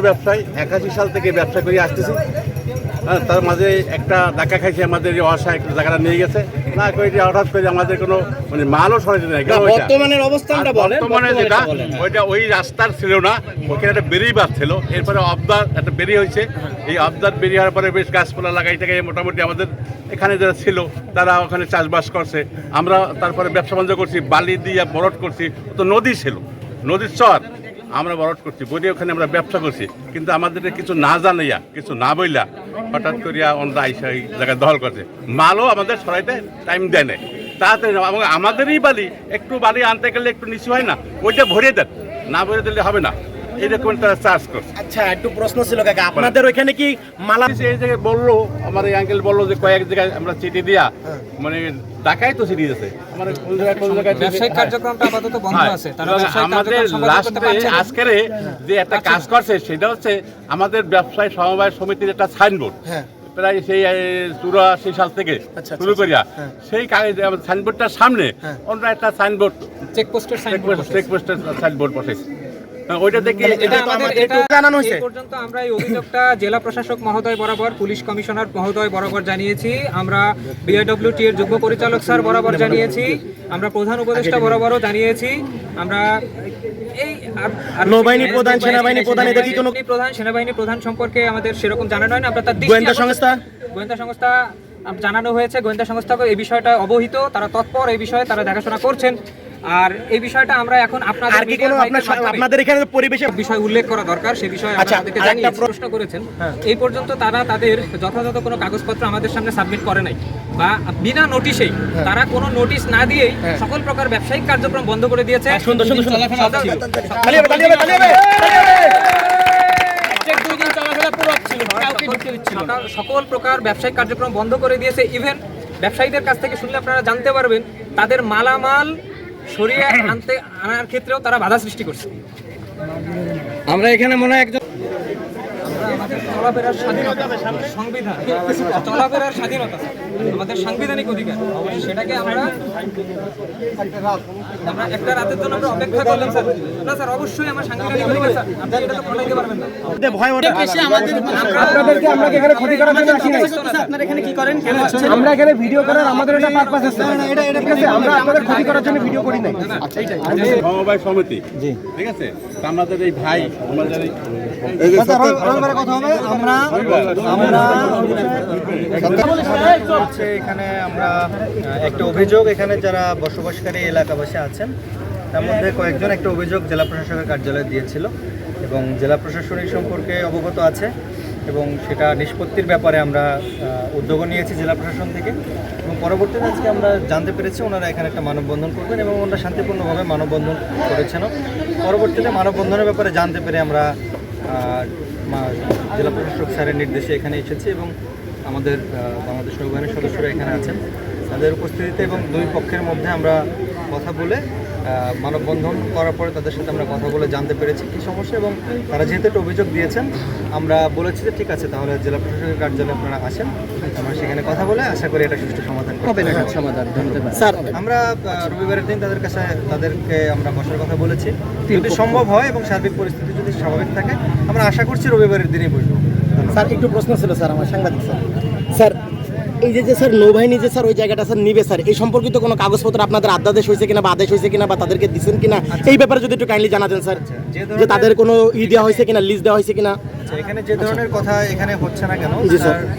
ব্যবসায় একাশি সাল থেকে ব্যবসা করে আসতেছি। হ্যাঁ তার মাঝে একটা ধাক্কা খাইছে আমাদের অসহায় একটু জায়গাটা নিয়ে গেছে। না করে হঠাৎ করে আমাদের কোনো মানে মালও সরাইতে নাই। বর্তমানের অবস্থানটা বর্তমানে যেটা। ওইটা ওই রাস্তার ছিল না ওখানে একটা বেরিয়ে বাস ছিল এরপরে অবদার একটা বেরিয়ে হয়েছে। এই অবদার বেরিয়ে হওয়ার পরে বেশ গাছপালা লাগাই থেকে মোটামুটি আমাদের এখানে যারা ছিল তারা ওখানে চাষবাস করছে। আমরা তারপরে ব্যবসা বাণিজ্য করছি বালি দিয়ে বরট করছি। তো নদী ছিল নদীর চর। আমরা বরট করছি বলি ওখানে আমরা ব্যবসা করছি। কিন্তু আমাদের কিছু না জানাইয়া কিছু না বইলা হঠাৎ করিয়া অন্য আইসা এই জায়গায় দখল করছে। মালও আমাদের সরাইতে টাইম দেয় নাই। তাড়াতাড়ি এবং আমাদেরই বালি একটু বালি আনতে গেলে একটু নিচু হয় না ওইটা ভরিয়ে দেন। না ভরে দিলে হবে না। এইরকম তারা চার্জ করছে। আচ্ছা একটু প্রশ্ন ছিল কাকা আপনাদের ওইখানে কি মালা এই জায়গায় বলল আমার এই আঙ্কেল বলল যে কয়েক জায়গায় আমরা চিঠি দিয়া মানে ঢাকায় তো কোন জায়গায় ব্যবসায়িক কার্যক্রমটা আপাতত বন্ধ আছে। তারা আমাদের লাস্টে আজকের যে একটা কাজ করছে সেটা হচ্ছে আমাদের ব্যবসায়ী সমবায় সমিতির একটা সাইনবোর্ড হ্যাঁ। প্রায় সেই চুরাশি সাল থেকে আচ্ছা, শুরু করিয়া হ্যাঁ। সেই সাইনবোর্ডটার সামনে হ্যাঁ। অন্য একটা সাইনবোর্ড চেকপোস্টের সাইনবোর্ড। চেকপোস্টের সাইনবোর্ড বসেছে। হ্যাঁ, ওইটা দেখে এটা এটা আমাদের এটা জানানো হয়েছে। পর্যন্ত আমরা এই অভিযোগটা জেলা প্রশাসক মহোদয় বরাবর পুলিশ কমিশনার মহোদয় বরাবর জানিয়েছি। আমরা বিআইডব্লিউটি এর যুগ্ম পরিচালক স্যার বরাবর জানিয়েছি। আমরা প্রধান উপদেষ্টা বরাবরও জানিয়েছি। আমরা এই নৌবাহিনী প্রধান, সেনাবাহিনী প্রধান, এদের কি কোনো- প্রধান সেনাবাহিনী প্রধান সম্পর্কে আমাদের সেরকম জানানো হয় না আমরা তার গোয়েন্দা সংস্থা? গোয়েন্দা সংস্থা জানানো হয়েছে। গোয়েন্দা সংস্থা এই বিষয়টা অবহিত তারা তৎপর এই বিষয়ে তারা দেখাশোনা করছেন। আর এই বিষয়টা আমরা এখন আপনাদের আর কি কোনো আপনাদের এখানে পরিবেশে বিষয় উল্লেখ করা দরকার সে বিষয়ে আচ্ছা, আমাদেরকে আরেকটা জানিয়ে প্রশ্ন করেছেন। হ্যাঁ। এই পর্যন্ত তারা তাদের যথাযথ কোনো কাগজপত্র আমাদের সামনে সাবমিট করে নাই বা বিনা নোটিশেই তারা কোনো নোটিশ না দিয়েই হ্যাঁ। সকল প্রকার ব্যবসায়িক কার্যক্রম বন্ধ করে দিয়েছে। সুন্দর সুন্দর সকল প্রকার ব্যবসায়িক কার্যক্রম বন্ধ করে দিয়েছে। ইভেন ব্যবসায়ীদের কাছ থেকে শুনলে আপনারা জানতে পারবেন তাদের মালামাল সরিয়ে আনতে আনার ক্ষেত্রেও তারা বাধা সৃষ্টি করছে। আমরা এখানে মনে হয় একজন আমাদের চলাফেরার স্বাধীনতা সংবিধান চলাফেরার স্বাধীনতা আমাদের সাংবিধানিক অধিকার সেটাকে আমরা আমরা একটা রাতের জন্য আমরা অপেক্ষা করলাম স্যার। না স্যার অবশ্যই আমার সাংবিধানিক অধিকার স্যার। আপনি এটা তো পারবেন না। আপনাদেরকে আমরা কি এখানে ক্ষতি করার জন্য আসি নাই? আপনারা এখানে কি করেন? কেন আমরা এখানে ভিডিও করার আমাদের এটা পারপাস আছে। এটা এটা ঠিক আছে আমরা আপনাদের ক্ষতি করার জন্য ভিডিও করি নাই। সমবায় সমিতি ঠিক আছে? আমাদের এই ভাই আমাদের এই কথা হবে। আমরা আমরা এখানে আমরা একটা অভিযোগ এখানে যারা বসবাসকারী এলাকাবাসী আছেন তার মধ্যে কয়েকজন একটা অভিযোগ জেলা প্রশাসকের কার্যালয়ে দিয়েছিল এবং জেলা প্রশাসন সম্পর্কে অবগত আছে এবং সেটা নিষ্পত্তির ব্যাপারে আমরা আহ, উদ্যোগ নিয়েছি জেলা প্রশাসন থেকে। এবং পরবর্তীতে আজকে আমরা জানতে পেরেছি ওনারা এখানে একটা মানববন্ধন করবেন এবং ওনারা শান্তিপূর্ণভাবে মানববন্ধন করেছেন পরবর্তীতে মানববন্ধনের ব্যাপারে জানতে পেরে আমরা জেলা প্রশাসক স্যারের নির্দেশে এখানে এসেছি এবং আমাদের বাংলাদেশ নৌবাহিনীর সদস্যরা এখানে আছেন। তাদের উপস্থিতিতে এবং দুই পক্ষের মধ্যে আমরা কথা বলে মানববন্ধন করার পরে তাদের সাথে আমরা কথা বলে জানতে পেরেছি কী সমস্যা এবং তারা যেহেতু একটা অভিযোগ দিয়েছেন আমরা বলেছি যে ঠিক আছে তাহলে জেলা প্রশাসকের কার্যালয়ে আপনারা আসেন আমরা সেখানে কথা বলে আশা করি এটা সুষ্ঠু সমাধান সমাধান? স্যার আমরা রবিবারের দিন তাদের কাছে তাদেরকে আমরা বসার কথা বলেছি। যদি সম্ভব হয় এবং সার্বিক পরিস্থিতি যদি স্বাভাবিক থাকে আমরা আশা করছি রবিবারের দিনই বসবো। স্যার একটু প্রশ্ন ছিল স্যার আমার সাংবাদিক স্যার। স্যার এই যে যে স্যার নৌবাহিনী যে স্যার ওই জায়গাটা স্যার নিবে স্যার এই সম্পর্কিত কোনো কাগজপত্র আপনাদের আদাদেশ হয়েছে কিনা বা আদেশ হয়েছে কিনা বা তাদেরকে দিচ্ছেন কিনা এই ব্যাপারে যদি একটু কাইন্ডলি জানাতেন স্যার যে যে তাদের কোনো ই দেওয়া হয়েছে কিনা লিস্ট দেওয়া হয়েছে কিনা। আচ্ছা, এখানে যে ধরনের কথা এখানে হচ্ছে না কেন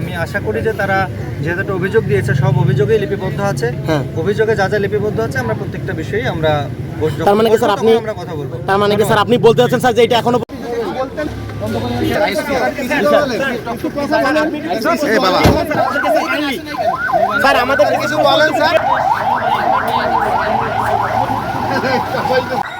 আমি আশা করি যে তারা যেহেতু একটা অভিযোগ দিয়েছে সব অভিযোগেই লিপিবদ্ধ আছে। হ্যাঁ। অভিযোগে যা যা লিপিবদ্ধ আছে আমরা প্রত্যেকটা বিষয়ে আমরা তার মানে কি স্যার আপনি আমরা কথা বলব। তার মানে কি স্যার আপনি বলতে চাচ্ছেন স্যার যে এটা এখনও স্যার আমাদের কিছু বলেন স্যার।